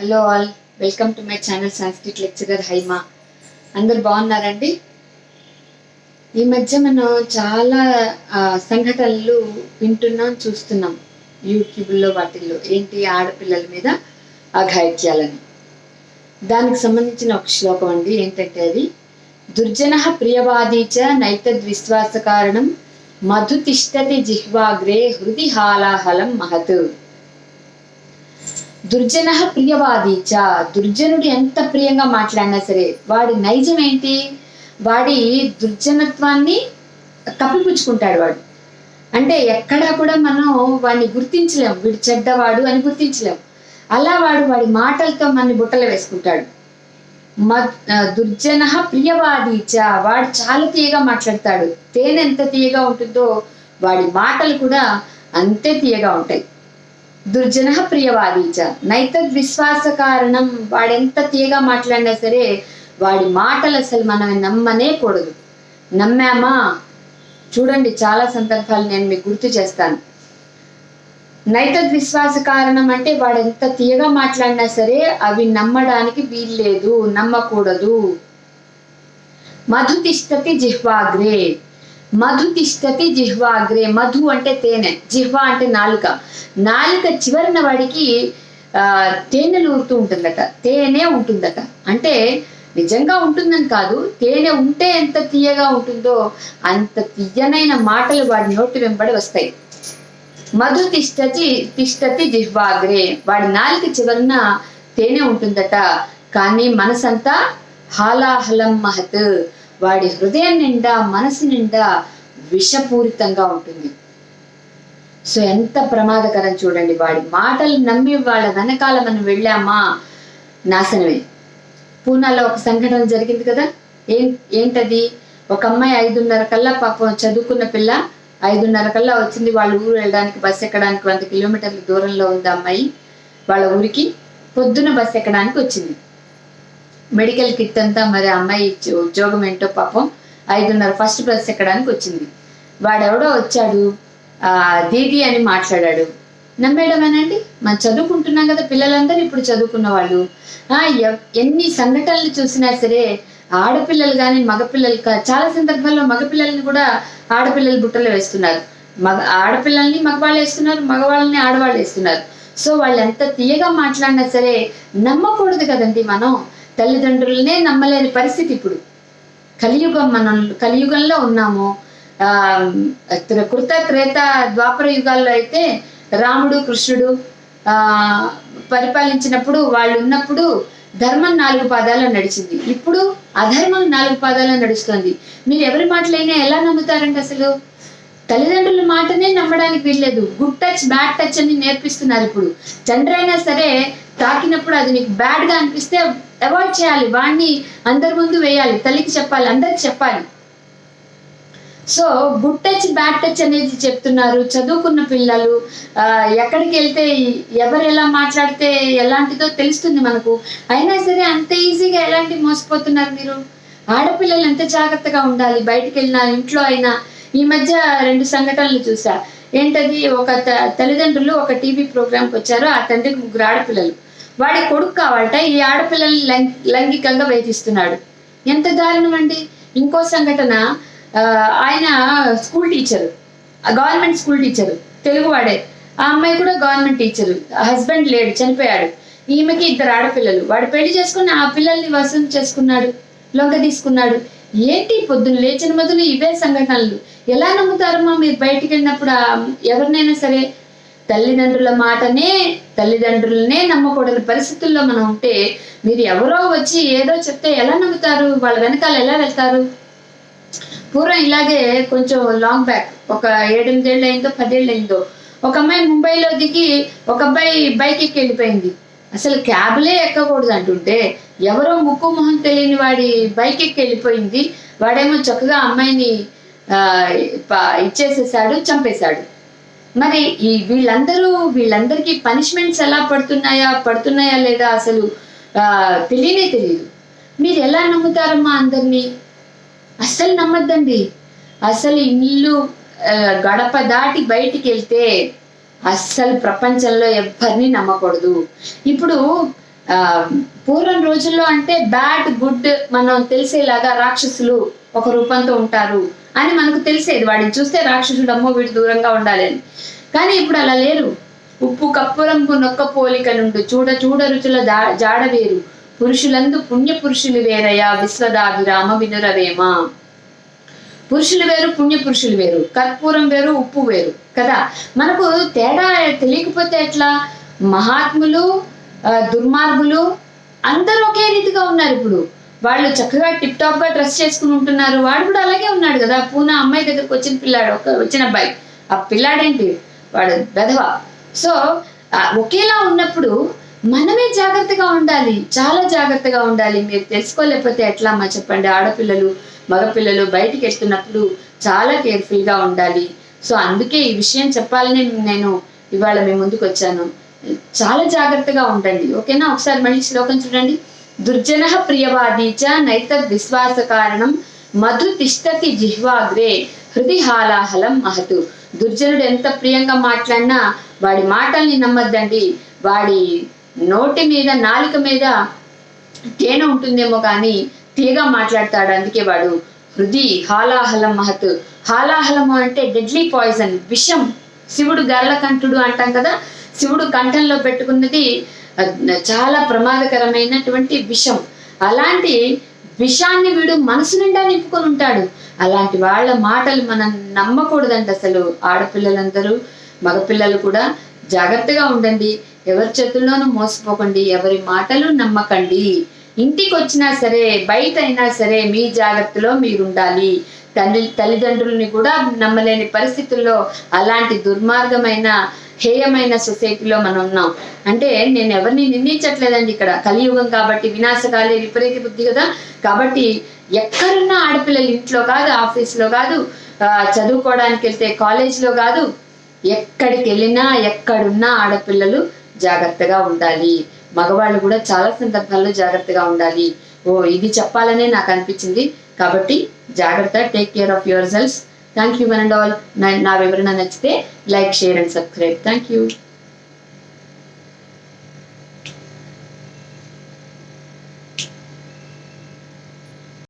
Hello all welcome to my channel Sanskrit lecturer Haima అందరు బాగున్నారండి? ఈ మధ్య మనం చాలా సంఘటనలు వింటున్నాం చూస్తున్నాం. యూట్యూబ్లో వాటిల్లో ఏంటి ఆడపిల్లల మీద అఘాయిత్యాలని. దానికి సంబంధించిన ఒక శ్లోకం అండి ఏంటంటే అది దుర్జన ప్రియవాదీ చ నైతద్విశ్వాస కారణం మధు తిష్టతి జిహ్వాగ్రే హృది హాలాహలం మహత్. దుర్జన ప్రియవాది చ. దుర్జనుడు ఎంత ప్రియంగా మాట్లాడినా సరే వాడి నైజం ఏంటి? వాడి దుర్జనత్వాన్ని కప్పిపుచ్చుకుంటాడు వాడు. అంటే ఎక్కడా కూడా మనం వాడిని గుర్తించలేం. వీడు చెడ్డవాడు అని గుర్తించలేం. అలా వాడు వాడి మాటలతో మన బుట్టలు వేసుకుంటాడు. మ- దుర్జన ప్రియవాది చ. వాడు చాలా తీయగా మాట్లాడతాడు. తేనె ఎంత తీయగా ఉంటుందో వాడి మాటలు కూడా అంతే తీయగా ఉంటాయి. దుర్జన ప్రియవాది చ. నైతద్ విశ్వాస కారణం వాడెంత తీయగా మాట్లాడినా సరే వాడి మాటలు అసలు మనం నమ్మనే కూడదు. నమ్మామా? చూడండి చాలా సందర్భాలు నేను మీకు గుర్తు చేస్తాను. నైతద్ విశ్వాస కారణం అంటే వాడు ఎంత తీయగా మాట్లాడినా సరే అవి నమ్మడానికి వీల్లేదు నమ్మకూడదు. మధు తిష్టతి జిహ్వాగ్రే. మధు తిష్టతి జిహ్వాగ్రే మధు అంటే తేనె జిహ్వా అంటే నాలుక. నాలుక చివరిన వాడికి ఆ, తేనెలు ఊరుతూ ఉంటుందట. తేనె ఉంటుందట. అంటే నిజంగా ఉంటుందని కాదు తేనె ఉంటే ఎంత తీయగా ఉంటుందో అంత తీయనైన మాటలు వాడి నోటి వెంబడి వస్తాయి. మధు తిష్టతి తిష్టతి జిహ్వాగ్రే వాడి నాలుక చివరన తేనె ఉంటుందట. కానీ మనసంతా హాలాహలం మహత్. వాడి హృదయం నిండా మనసు నిండా విషపూరితంగా ఉంటుంది. సో ఎంత ప్రమాదకరం చూడండి. వాడి మాటలు నమ్మి వాళ్ళ వెనకాల మనం వెళ్ళామా? నాశనమే. పూనాలో ఒక సంఘటన జరిగింది కదా? ఏం ఏంటది? ఒక అమ్మాయి ఐదున్నర కల్లా పాపం చదువుకున్న పిల్ల ఐదున్నర కల్లా వచ్చింది. వాళ్ళ ఊరు వెళ్ళడానికి బస్సు ఎక్కడానికి వంద కిలోమీటర్ల దూరంలో ఉంది అమ్మాయి. వాళ్ళ ఊరికి పొద్దున బస్సు ఎక్కడానికి వచ్చింది. మెడికల్ కిట్ అంతా మరి అమ్మాయి ఉద్యోగం ఏంటో పాపం ఐదున్నర ఫస్ట్ బస్ ఎక్కడానికి వచ్చింది. వాడెవడో వచ్చాడు ఆ దీది అని మాట్లాడాడు. నమ్మేయడమేనండి మనం చదువుకుంటున్నాం కదా పిల్లలందరూ ఇప్పుడు చదువుకున్న వాళ్ళు. ఆ, ఎన్ని సంఘటనలు చూసినా సరే ఆడపిల్లలు కానీ మగపిల్లలు చాలా సందర్భాల్లో మగపిల్లల్ని కూడా ఆడపిల్లలు బుట్టలో వేస్తున్నారు. మగ ఆడపిల్లల్ని మగవాళ్ళు వేస్తున్నారు మగవాళ్ళని ఆడవాళ్ళు వేస్తున్నారు. సో వాళ్ళు ఎంత తీయగా మాట్లాడినా సరే నమ్మకూడదు కదండి మనం. తల్లిదండ్రులనే నమ్మలేని పరిస్థితి ఇప్పుడు. కలియుగం మనం కలియుగంలో ఉన్నాము. ఆ త్ర- కృత త్రేత ద్వాపర యుగాల్లో అయితే రాముడు కృష్ణుడు ఆ పరిపాలించినప్పుడు వాళ్ళు ఉన్నప్పుడు ధర్మం నాలుగు పాదాలు నడిచింది. ఇప్పుడు అధర్మం నాలుగు పాదాలు నడుస్తుంది. మీరు ఎవరి మాటలైనా ఎలా నమ్ముతారండి అసలు? తల్లిదండ్రుల మాటనే నమ్మడానికి వీల్లేదు. గుడ్ టచ్ బ్యాడ్ టచ్ అని నేర్పిస్తున్నారు ఇప్పుడు. తండ్రి అయినా సరే తాకినప్పుడు అది నీకు బ్యాడ్గా అనిపిస్తే అవాయిడ్ చేయాలి. వాడిని అందరి ముందు వేయాలి. తల్లికి చెప్పాలి. అందరికి చెప్పాలి. So good touch bad touch అనేది చెప్తున్నారు. చదువుకున్న పిల్లలు ఆ, ఎక్కడికి వెళ్తే ఎవరు ఎలా మాట్లాడితే ఎలాంటిదో తెలుస్తుంది మనకు. అయినా సరే అంత ఈజీగా ఎలాంటి మోసపోతున్నారు మీరు? ఆడపిల్లలు ఎంత జాగ్రత్తగా ఉండాలి? బయటికి వెళ్ళినా ఇంట్లో అయినా ఈ మధ్య రెండు సంఘటనలు చూసా. ఏంటది? ఒక తల్లిదండ్రులు ఒక టీవీ ప్రోగ్రాంకి వచ్చారు. ఆ తండ్రికి ముగ్గురు ఆడపిల్లలు. వాడి కొడుకు కావాలట. ఈ ఆడపిల్లల్ని లైంగికంగా వేధిస్తున్నాడు. ఎంత దారుణం అండి. ఇంకో సంఘటన ఆయన school teacher. Government school teacher. తెలుగువాడే ఆ అమ్మాయి కూడా గవర్నమెంట్ టీచర్. హస్బెండ్ లేడు చనిపోయాడు. ఈమెకి ఇద్దరు ఆడపిల్లలు. వాడు పెళ్ళి చేసుకుని ఆ పిల్లల్ని వసూలు చేసుకున్నాడు లొంగ తీసుకున్నాడు ఏంటి పొద్దున్న లేచిన మొదలు ఇవే సంఘటనలు? ఎలా నమ్ముతారమ్మా మీరు బయటికి వెళ్ళినప్పుడు? ఎవరినైనా సరే తల్లిదండ్రుల మాటనే తల్లిదండ్రులనే నమ్మకూడని పరిస్థితుల్లో మనం ఉంటే మీరు ఎవరో వచ్చి ఏదో చెప్తే ఎలా నమ్ముతారు? వాళ్ళ వెనకాల ఎలా వెళ్తారు? పూర్వం ఇలాగే కొంచెం లాంగ్ బ్యాక్ ఒక ఏడెనిమిదేళ్ళు అయిందో పదేళ్ళు అయిందో ఒక అమ్మాయి ముంబైలో దిగి ఒక అబ్బాయి బైక్ ఎక్కి వెళ్ళిపోయింది. అసలు క్యాబ్లే ఎక్కకూడదు అంటుంటే ఎవరో ముక్కు మొహం తెలియని వాడి బైక్ ఎక్కి వెళ్ళిపోయింది. వాడేమో చక్కగా అమ్మాయిని ఇచ్చేసేసాడు చంపేశాడు. మరి ఈ వీళ్ళందరూ వీళ్ళందరికీ పనిష్మెంట్స్ ఎలా పడుతున్నాయా పడుతున్నాయా లేదా అసలు ఆ, తెలియనే తెలియదు మీరు ఎలా నమ్ముతారమ్మా అందరినీ? అస్సలు నమ్మద్దండి. అసలు ఇల్లు గడప దాటి బయటికి వెళ్తే అస్సలు ప్రపంచంలో ఎవ్వరిని నమ్మకూడదు. ఇప్పుడు ఆ, పూర్వం రోజుల్లో అంటే బ్యాడ్ గుడ్ మనం తెలిసేలాగా రాక్షసులు ఒక రూపంతో ఉంటారు అని మనకు తెలిసేది. వాడిని చూస్తే రాక్షసుడు అమ్మో వీడు దూరంగా ఉండాలి అని. కానీ ఇప్పుడు అలా లేరు. ఉప్పు కప్పురంపు నొక్క పోలిక నుండి చూడ చూడ రుచుల దా- జాడ వేరు. పురుషులందు పుణ్య పురుషులు వేరయ్యా విశ్వదాభిరామ వినురవేమ. పురుషులు వేరు పుణ్య పురుషులు వేరు. కర్పూరం వేరు ఉప్పు వేరు. కదా? మనకు తేడా తెలియకపోతే ఎట్లా? మహాత్ములు దుర్మార్గులు అందరూ ఒకే రీతిగా ఉన్నారు ఇప్పుడు. వాళ్ళు చక్కగా టిప్ టాప్గా డ్రెస్ చేసుకుని ఉంటున్నారు. వాడు కూడా అలాగే ఉన్నాడు కదా? పూనా అమ్మాయి దగ్గరకు వచ్చిన పిల్లాడు ఒక వచ్చిన అబ్బాయి. ఆ పిల్లాడేంటి? వాడు బెదవ సో ఒకేలా ఉన్నప్పుడు మనమే జాగ్రత్తగా ఉండాలి. చాలా జాగ్రత్తగా ఉండాలి. మీరు తెలుసుకోలేకపోతే ఎట్లా అమ్మా చెప్పండి? ఆడపిల్లలు మగపిల్లలు బయటికి వెళ్తున్నప్పుడు చాలా కేర్ఫుల్గా ఉండాలి. సో అందుకే ఈ విషయం చెప్పాలని నేను ఇవాళ మీ ముందుకు వచ్చాను. చాలా జాగ్రత్తగా ఉండండి ఓకేనా? ఒకసారి మళ్ళీ శ్లోకం చూడండి. దుర్జన ప్రియవాదీచ చ నైతద్ విశ్వాస కారణం మధు తిష్టతి జిహ్వాగ్రే హృది హాలాహలం మహతు దుర్జనుడు ఎంత ప్రియంగా మాట్లాడినా వాడి మాటల్ని నమ్మద్దండి. వాడి నోటి మీద నాలుక మీద తేనె ఉంటుందేమో కానీ తీగా మాట్లాడతాడు. అందుకే వాడు హృది హాలాహలం మహత్. హాలాహలము అంటే డెడ్లీ పాయిజన్ విషం. శివుడు గరళకంఠుడు అంటాం కదా? శివుడు కంఠంలో పెట్టుకున్నది చాలా ప్రమాదకరమైనటువంటి విషం. అలాంటి విషాన్ని వీడు మనసు నిండా నింపుకొని ఉంటాడు. అలాంటి వాళ్ళ మాటలు మనం నమ్మకూడదంట అసలు. ఆడపిల్లలందరూ మగపిల్లలు కూడా జాగ్రత్తగా ఉండండి. ఎవరి చేతుల్లోనూ మోసపోకండి. ఎవరి మాటలు నమ్మకండి. ఇంటికి వచ్చినా సరే బయట అయినా సరే మీ జాగ్రత్తలో మీరు ఉండాలి తల్లి తల్లిదండ్రుల్ని కూడా నమ్మలేని పరిస్థితుల్లో అలాంటి దుర్మార్గమైన హేయమైన సొసైటీలో మనం ఉన్నాం అంటే నేను ఎవరిని నిందించట్లేదండి ఇక్కడ. కలియుగం కాబట్టి వినాశకాలే విపరీత బుద్ధి కదా. కాబట్టి ఎక్కడున్న ఆడపిల్లలు ఇంట్లో కాదు ఆఫీస్లో కాదు చదువుకోవడానికి వెళ్తే కాలేజ్లో కాదు ఎక్కడికి వెళ్ళినా ఎక్కడున్నా ఆడపిల్లలు జాగ్రత్తగా ఉండాలి. మగవాళ్ళు కూడా చాలా సందర్భాల్లో జాగ్రత్తగా ఉండాలి. ఓ ఇది చెప్పాలనే నాకు అనిపించింది. కాబట్టి జాగ్రత్త take care of yourselves thank you one and all నా వివరణ నచ్చితే like share and subscribe thank you